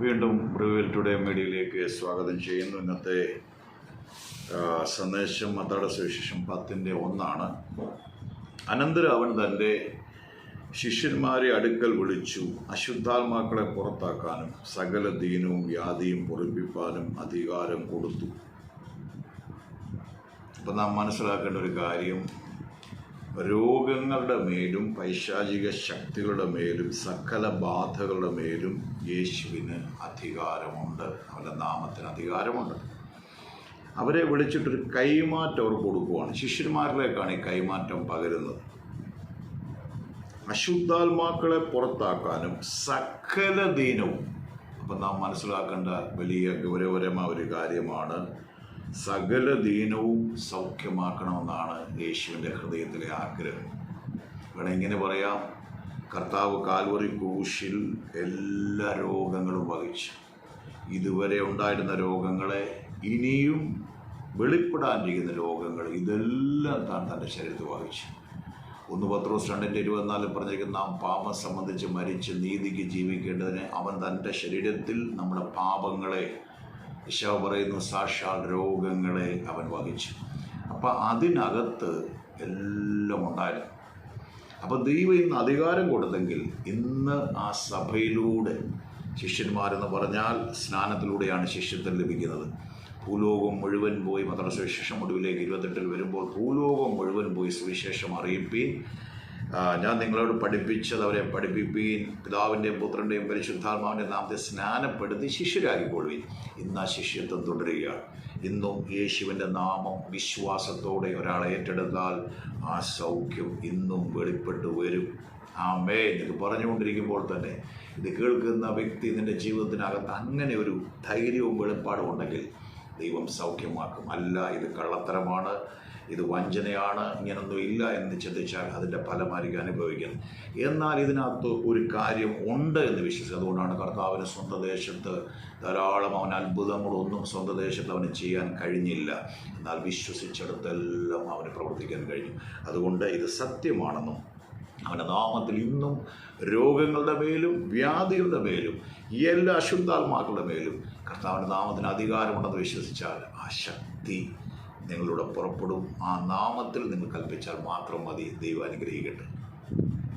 വീണ്ടും reveal today മീഡിയയിലേക്ക് സ്വാഗതം ചെയ്യുന്നു. ഇന്നത്തെ സന്ദേശം മത്താടെ സുവിശേഷം പത്തിന്റെ ഒന്നാണ്. അനന്തരം അവൻ തന്റെ ശിഷ്യന്മാരെ അടുക്കൽ വിളിച്ചു. അശുദ്ധാത്മാക്കളെ പുറത്താക്കാനും സകല ദീനവും വ്യാധിയും പൊറിപ്പിപ്പാനും അധികാരം കൊടുത്തു. അപ്പം നാം മനസ്സിലാക്കേണ്ട ഒരു കാര്യം രോഗങ്ങളുടെ മേലും പൈശാചിക ശക്തികളുടെ മേലും സകല ബാധകളുടെ മേലും യേശുവിന് അധികാരമുണ്ട്. അവന്റെ നാമത്തിന് അധികാരമുണ്ട്. അവരെ വിളിച്ചിട്ടൊരു കൈമാറ്റം അവർ കൊടുക്കുവാണ്. ശിഷ്യന്മാരിലേക്കാണ് ഈ കൈമാറ്റം പകരുന്നത്. അശുദ്ധാത്മാക്കളെ പുറത്താക്കാനും സകല ദീനവും അപ്പം നാം മനസ്സിലാക്കേണ്ട വലിയ ഗൗരവപരമായ ഒരു കാര്യമാണ് സകല ദീനവും സൗഖ്യമാക്കണമെന്നാണ് യേശുവിന്റെ ഹൃദയത്തിലെ ആഗ്രഹം. വേണം ഇങ്ങനെ പറയാം കർത്താവ് കാൽവറി ക്രൂശിൽ എല്ലാ രോഗങ്ങളും വഹിച്ചു. ഇതുവരെ ഉണ്ടായിരുന്ന രോഗങ്ങളെ ഇനിയും വെളിപ്പെടാനിരിക്കുന്ന രോഗങ്ങൾ ഇതെല്ലാം താൻ തന്റെ ശരീരത്തിൽ വഹിച്ചു. ഒന്ന് പത്രോസ് രണ്ടിന്റെ ഇരുപത്തിനാലിൽ പറഞ്ഞിരിക്കുന്ന നാം പാപം സംബന്ധിച്ച് മരിച്ച് നീതിക്ക് ജീവിക്കേണ്ടതിന് അവൻ തന്റെ ശരീരത്തിൽ നമ്മുടെ പാപങ്ങളെ ഈശോ പറയുന്നു സാക്ഷാൽ രോഗങ്ങളെ അവൻ വഹിച്ചു. അപ്പം അതിനകത്ത് എല്ലാം ഉണ്ടായിരുന്നു. അപ്പോൾ ദൈവം ഇന്ന് അധികാരം കൊടുത്തെങ്കിൽ ഇന്ന് ആ സഭയിലൂടെ ശിഷ്യന്മാരെന്ന് പറഞ്ഞാൽ സ്നാനത്തിലൂടെയാണ് ശിഷ്യത്വം ലഭിക്കുന്നത്. ഭൂലോകം മുഴുവൻ പോയി മത്ര സുവിശേഷം ഒടുവിലേക്ക് ഇരുപത്തെട്ടിൽ വരുമ്പോൾ ഭൂലോകം മുഴുവൻ പോയി സുവിശേഷം അറിയിപ്പീൻ ആ, ഞാൻ നിങ്ങളോട് പഠിപ്പിച്ചത് അവരെ പഠിപ്പിപ്പീൻ പിതാവിന്റെയും പുത്രന്റെയും പരിശുദ്ധാത്മാവിന്റെ നാമത്തെ സ്നാനപ്പെടുത്തി ശിഷ്യരാക്കിക്കൊള്ളുവിൻ ഇന്ന് ആ ശിഷ്യത്വം തുടരുകയാണ്. ഇന്നും യേശുവിന്റെ നാമം വിശ്വാസത്തോടെ ഒരാളെ ഏറ്റെടുത്താൽ ആ സൗഖ്യം ഇന്നും വെളിപ്പെട്ട് വരും. ആമേ ഇത് പറഞ്ഞുകൊണ്ടിരിക്കുമ്പോൾ തന്നെ ഇത് കേൾക്കുന്ന വ്യക്തി നിന്റെ ജീവിതത്തിനകത്ത് അങ്ങനെ ഒരു ധൈര്യവും വെളിപ്പാടും ഉണ്ടെങ്കിൽ ദൈവം സൗഖ്യമാക്കും. അല്ല ഇത് കള്ളത്തരമാണ്. ഇത് വഞ്ചനയാണ് ഇങ്ങനൊന്നും ഇല്ല എന്ന് ചിന്തിച്ചാൽ അതിന്റെ ഫലമായിരിക്കും അനുഭവിക്കുന്നത്. എന്നാൽ ഇതിനകത്ത് ഒരു കാര്യം ഉണ്ട് എന്ന് വിശ്വസിക്കുന്നത് അതുകൊണ്ടാണ് കർത്താവിന് സ്വന്തം ദേശത്ത് ധാരാളം അവൻ അത്ഭുതങ്ങളൊന്നും സ്വന്തം ദേശത്ത് അവന് ചെയ്യാൻ കഴിഞ്ഞില്ല. എന്നാൽ വിശ്വസിച്ചിടത്തെല്ലാം അവന് പ്രവർത്തിക്കാൻ കഴിഞ്ഞു. അതുകൊണ്ട് ഇത് സത്യമാണെന്നും അവന്റെ നാമത്തിൽ ഇന്നും രോഗങ്ങളുടെ മേലും വ്യാധികളുടെ മേലും എല്ലാ അശുദ്ധാത്മാക്കളുടെ മേലും കർത്താവിന്റെ നാമത്തിന് അധികാരമുണ്ടെന്ന് വിശ്വസിച്ചാൽ ആ ശക്തി നിങ്ങളുടെ പുറപ്പെടും. ആ നാമത്തിൽ നിങ്ങൾ കൽപ്പിച്ചാൽ മാത്രം മതി ദൈവം അനുഗ്രഹിക്കട്ടെ.